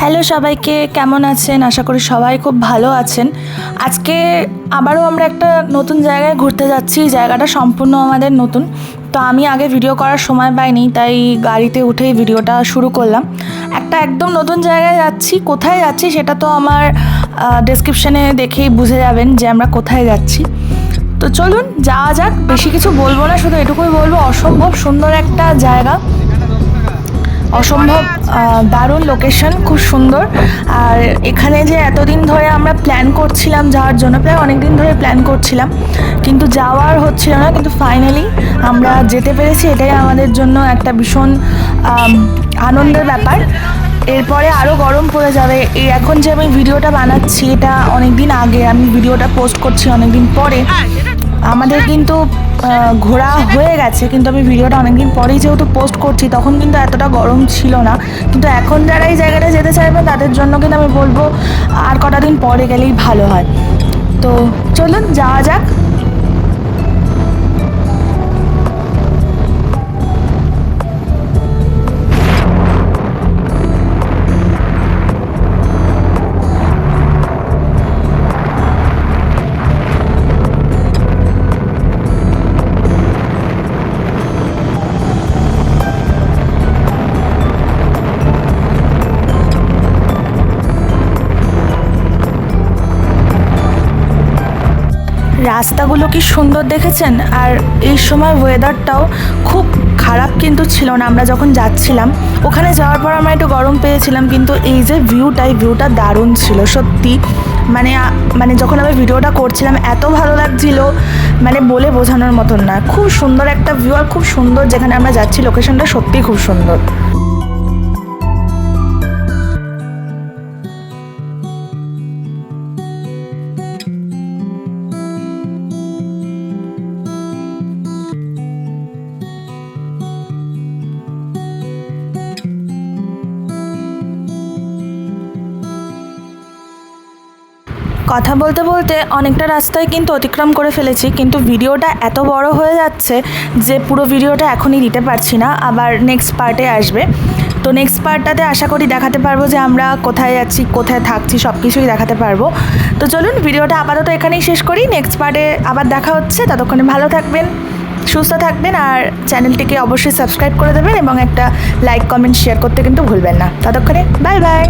Hello সবাইকে, কেমন আছেন? আশা করি সবাই খুব ভালো আছেন। আজকে আবারও আমরা একটা নতুন জায়গায় ঘুরতে যাচ্ছি। জায়গাটা সম্পূর্ণ আমাদের নতুন। তো আমি আগে ভিডিও করার সময় পাইনি, তাই গাড়িতে উঠেই ভিডিওটা শুরু করলাম। একটা একদম নতুন জায়গায় যাচ্ছি। কোথায় যাচ্ছি সেটা তো আমার ডেসক্রিপশানে দেখেই বুঝে যাবেন যে আমরা কোথায় যাচ্ছি। তো চলুন, যাওয়া যাক। বেশি কিছু বলব না, শুধু এটুকুই বলব, অসম্ভব সুন্দর একটা জায়গা। অসম্ভব দারুণ লোকেশন খুব সুন্দর। আর এখানে যে এতদিন ধরে আমরা প্ল্যান করছিলাম যাওয়ার জন্য, প্রায় অনেক দিন ধরে প্ল্যান করছিলাম, কিন্তু যাওয়ার হচ্ছিল না, কিন্তু ফাইনালি আমরা যেতে পেরেছি, এটাই আমাদের জন্য একটা ভীষণ আনন্দের ব্যাপার। এরপরে আরও গরম পড়ে যাবে। এই এখন যে আমি ভিডিওটা বানাচ্ছি, এটা অনেক দিন আগে আমি ভিডিওটা পোস্ট করছি অনেক দিন পরে। আমাদের কিন্তু ঘোরা হয়ে গেছে, কিন্তু আমি ভিডিওটা অনেকদিন পরেই যেহেতু পোস্ট করছি, তখন কিন্তু এতটা গরম ছিল না। কিন্তু এখন যারা এই জায়গাটা যেতে চাইবে, তাদের জন্য কিন্তু আমি বলব, আর কটা দিন পরে গেলেই ভালো হয়। তো চলুন, যাওয়া যাক। রাস্তাগুলো কি সুন্দর দেখেছেন? আর এই সময় ওয়েদারটাও খুব খারাপ কিন্তু ছিল না, আমরা যখন যাচ্ছিলাম। ওখানে যাওয়ার পর আমরা একটু গরম পেয়েছিলাম, কিন্তু এই যে ভিউটা এই ভিউটা দারুণ ছিল, সত্যি। মানে মানে যখন আমি ভিডিওটা করছিলাম, এত ভালো লাগছিল মানে বলে বোঝানোর মতন না। খুব সুন্দর একটা ভিউ আর খুব সুন্দর যেখানে আমরা যাচ্ছি লোকেশনটা সত্যিই খুব সুন্দর। কথা বলতে বলতে অনেকটা রাস্তায় কিন্তু অতিক্রম করে ফেলেছি, কিন্তু ভিডিওটা এত বড় হয়ে যাচ্ছে যে পুরো ভিডিওটা এখনই দিতে পারছি না, আবার নেক্সট পার্টে আসবে। তো নেক্সট পার্টটাতে আশা করি দেখাতে পারব যে আমরা কোথায় যাচ্ছি, কোথায় থাকছি সব কিছুই দেখাতে পারব। তো চলুন ভিডিওটা আপাতত এখানেই শেষ করি নেক্সট পার্টে আবার দেখা হচ্ছে, ততক্ষণে ভালো থাকবেন, সুস্থ থাকবেন, আর চ্যানেলটিকে অবশ্যই সাবস্ক্রাইব করে দেবেন এবং একটা লাইক কমেন্ট শেয়ার করতে কিন্তু ভুলবেন না। ততক্ষণে বাই বাই